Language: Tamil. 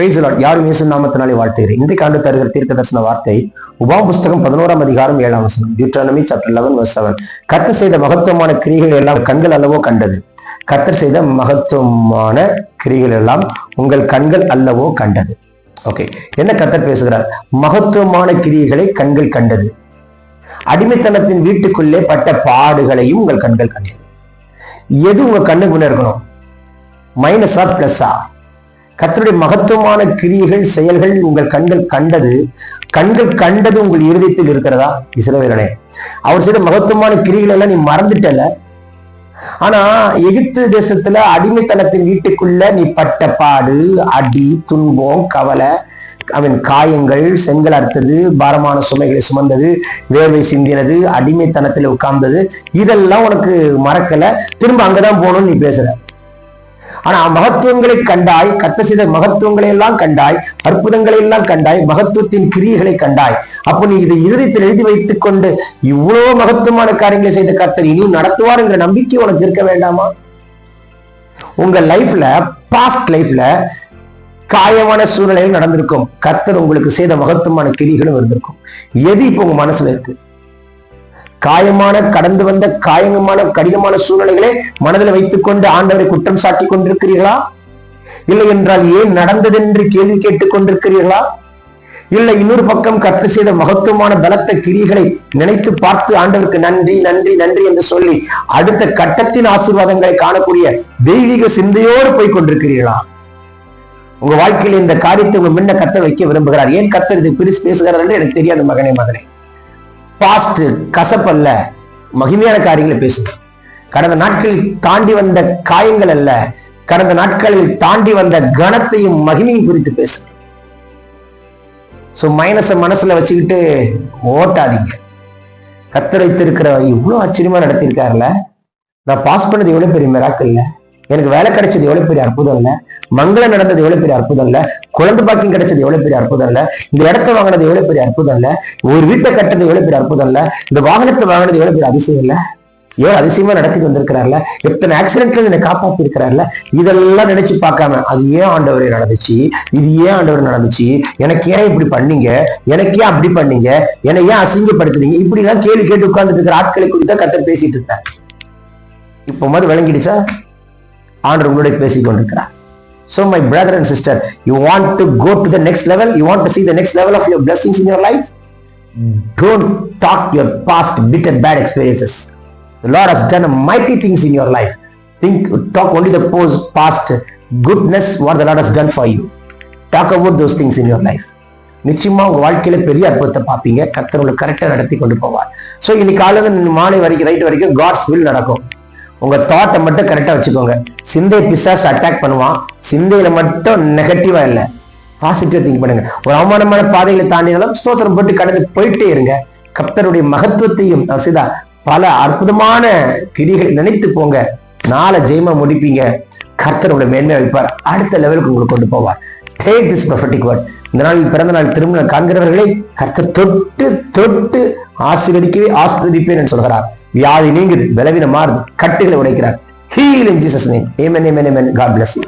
பிரைஸ் யாரும் இயேசு நாமத்தினாலே வாழ்த்துகிறேன். இன்றைக்கு ஆண்டு தருகிற தீர்க்க தரிசன வார்த்தை உபா புஸ்தகம் பதினோராம் அதிகாரம் ஏழாம் வசனம் Deuteronomy chapter eleven verse seven கத்தர் செய்த மகத்துவமான கிரிகள் எல்லாம் கண்கள் அல்லவோ கண்டது. கத்தர் செய்த மகத்துவமான கிரிகள் எல்லாம் உங்கள் கண்கள் அல்லவோ கண்டது. ஓகே என்ன கத்தர் பேசுகிறார்? மகத்துவமான கிரியைகளை கண்கள் கண்டது. அடிமைத்தனத்தின் வீட்டுக்குள்ளே பட்ட பாடுகளையும் உங்கள் கண்கள் கண்டது. எது உங்க கண்ணுக்கு முன்ன இருக்கணும்? மைனஸா பிளஸ்ஸா கத்தருடைய மகத்துவமான கிரியைகள் செயல்கள் உங்கள் கண்கள் கண்டது. கண்கள் கண்டது உங்கள் இருதயத்தில் இருக்கிறதா? இஸ்ரவேலனே அவர் செய்த மகத்துவமான கிரிகள் எல்லாம் நீ மறந்துட்டல ஆனா எகிப்து தேசத்துல அடிமைத்தனத்தின் வீட்டுக்குள்ள நீ பட்ட பாடு அடி துன்பம் கவலை அவன் காயங்கள் செங்கல் அறுத்தது பாரமான சுமைகளை சுமந்தது வேர்வை சிந்தினது அடிமைத்தனத்துல உட்கார்ந்தது இதெல்லாம் உனக்கு மறக்கல. திரும்ப அங்கதான் போகணும்னு நீ பேசுற ஆனா மகத்துவங்களை கண்டாய் கத்த செய்த மகத்துவங்களை எல்லாம் கண்டாய் அற்புதங்களை எல்லாம் கண்டாய் மகத்துவத்தின் கிரியைகளை கண்டாய். அப்போ நீ இதை இருதயத்தில் எழுதி வைத்துக் கொண்டு இவ்வளவு மகத்துவமான காரியங்களை செய்த கத்தர் இனி நடத்துவார் என்ற நம்பிக்கை உனக்கு இருக்க வேண்டாமா? உங்க லைஃப்ல பாஸ்ட் லைஃப்ல காயமான சூழ்நிலையில் நடந்திருக்கும். கத்தர் உங்களுக்கு செய்த மகத்துவமான கிரிகளும் இருந்திருக்கும். எது இப்போ உங்க மனசுல இருக்கு? காயமான கடந்து வந்த காயமான கடினமான சூழ்நிலைகளை மனதில் வைத்துக்கொண்டு ஆண்டவரை குற்றம் சாட்டி கொண்டிருக்கிறீர்களா? இல்லை என்றால் ஏன் நடந்ததென்று கேள்வி கேட்டுக் கொண்டிருக்கிறீர்களா? இல்லை இன்னொரு பக்கம் கத்து செய்த மகத்துவமான பலத்த கிரிகளை நினைத்து பார்த்து ஆண்டவருக்கு நன்றி நன்றி நன்றி என்று சொல்லி அடுத்த கட்டத்தின் ஆசீர்வாதங்களை காணக்கூடிய தெய்வீக சிந்தையோடு போய் கொண்டிருக்கிறீர்களா? உங்க வாழ்க்கையில் இந்த காரியத்தை உங்க முன்ன கத்த வைக்க விரும்புகிறார். ஏன் கத்தர் இது பிரிச்சு பேசுகிறார் என்று எனக்கு தெரியாது மகனே மகனே. பாஸ்ட் கசப்பல்ல. மகிமையான காரியங்களை பேசுங்க கடந்த நாட்களில் தாண்டி வந்த காயங்கள் அல்ல கடந்த நாட்களில் தாண்டி வந்த கனத்தையும் மகிமையும் குறித்து பேசுங்க சோ மைனஸ மனசுல வச்சுக்கிட்டு ஓட்டாதீங்க. கத்தரைத்து வைத்திருக்கிற இவ்வளவு ஆச்சரியமா நடத்தியிருக்காருல்ல? நான் பாஸ் பண்ணது எவ்வளவு பெரிய மிராக்கள் இல்லை எனக்கு வேலை கிடைச்சது எவ்வளவு பெரிய அற்புதம் இல்ல? மங்களம் நடந்தது எவ்வளவு பெரிய அற்புதம் இல்ல? குழந்தை பாக்கியம் கிடைச்சது எவ்வளவு பெரிய அற்புதம் இல்ல? இந்த இடத்தை வாங்கினது எவ்வளவு பெரிய அற்புதம் இல்ல? ஒரு வீட்டை கட்டது எவ்வளவு பெரிய அற்புதம் இல்ல? இந்த வாகனத்தை வாங்கினது எவ்வளவு பெரிய அதிசயம் இல்ல? ஏன் அதிசயமா நடத்தி வந்திருக்கிறார்ல? எத்தனை ஆக்சிடென்ட்ல என்னை காப்பாத்தி இருக்கிறார்ல இதெல்லாம் நினைச்சு பார்க்காம அது ஏன் ஆண்டவரே நடந்துச்சு? இது ஏன் ஆண்டவர் நடந்துச்சு? எனக்கு ஏன் இப்படி பண்ணீங்க? எனக்கு ஏன் அப்படி பண்ணீங்க? என்னை ஏன் அசிங்கப்படுத்துறீங்க? இப்படி எல்லாம் கேள்வி கேட்டு உட்கார்ந்துட்டு இருக்கிற ஆட்களை குறித்து கத்த பேசிட்டு இருந்தேன் இப்போ மாதிரி விளங்கிடுச்சா? ஆண்டர் உங்களுடைய பேசிக் கொண்டிருக்கிறார் so my brother and sister you want to go to the next level you want to see the next level of your blessings in your life don't talk your past bit and bad experiences The Lord has done mighty things in your life. Think, talk only the post, past goodness, what the Lord has done for you. Talk about those things in your life. நிச்சயமா உங்க வாழ்க்கையில பெரிய அற்புதத்தை பார்ப்பீங்க கத்தர் உங்களுக்கு கரெக்டா நடத்தி கொண்டு போவார் சோ இன்னைக்கு காலையில் மாலை வரைக்கும் ரைட் வரைக்கும் காட்ஸ் வில் நடக்கும் உங்க தாட்டை மட்டும் கரெக்டா வச்சுக்கோங்க. சிந்தை பிசாஸ் அட்டாக் பண்ணுவான். சிந்தையில மட்டும் நெகட்டிவா இல்ல. பாசிட்டிவா திங்க் பண்ணுங்க. ஒரு அவமானமான பாதைகளை தாண்டினாலும் ஸ்தோத்திரம் போட்டு கடந்து போயிட்டே இருங்க. கப்தருடைய மகத்துவத்தையும் அவர் செய்தா பல அற்புதமான கிரிகளை நினைத்து போங்க. நாளை ஜெயமா முடிப்பீங்க. கர்த்தர் உங்களை மேன்மை வைப்பார். அடுத்த லெவலுக்கு உங்களை கொண்டு போவார். டேக் திஸ் ப்ரொஃபட்டிக் வேர்ட் இந்த நாள் பிறந்த நாள் திருமணம் காண்கிறவர்களை கர்த்தர் தொட்டு தொட்டு ஆசீர்வதிக்கவே ஆசீர்வதிப்பேன் என்று சொல்கிறார். வியாதி நீங்குது பலவீனம் மாறுது கட்டுகளை உடைக்கிறார். Heal in Jesus name amen amen amen God bless you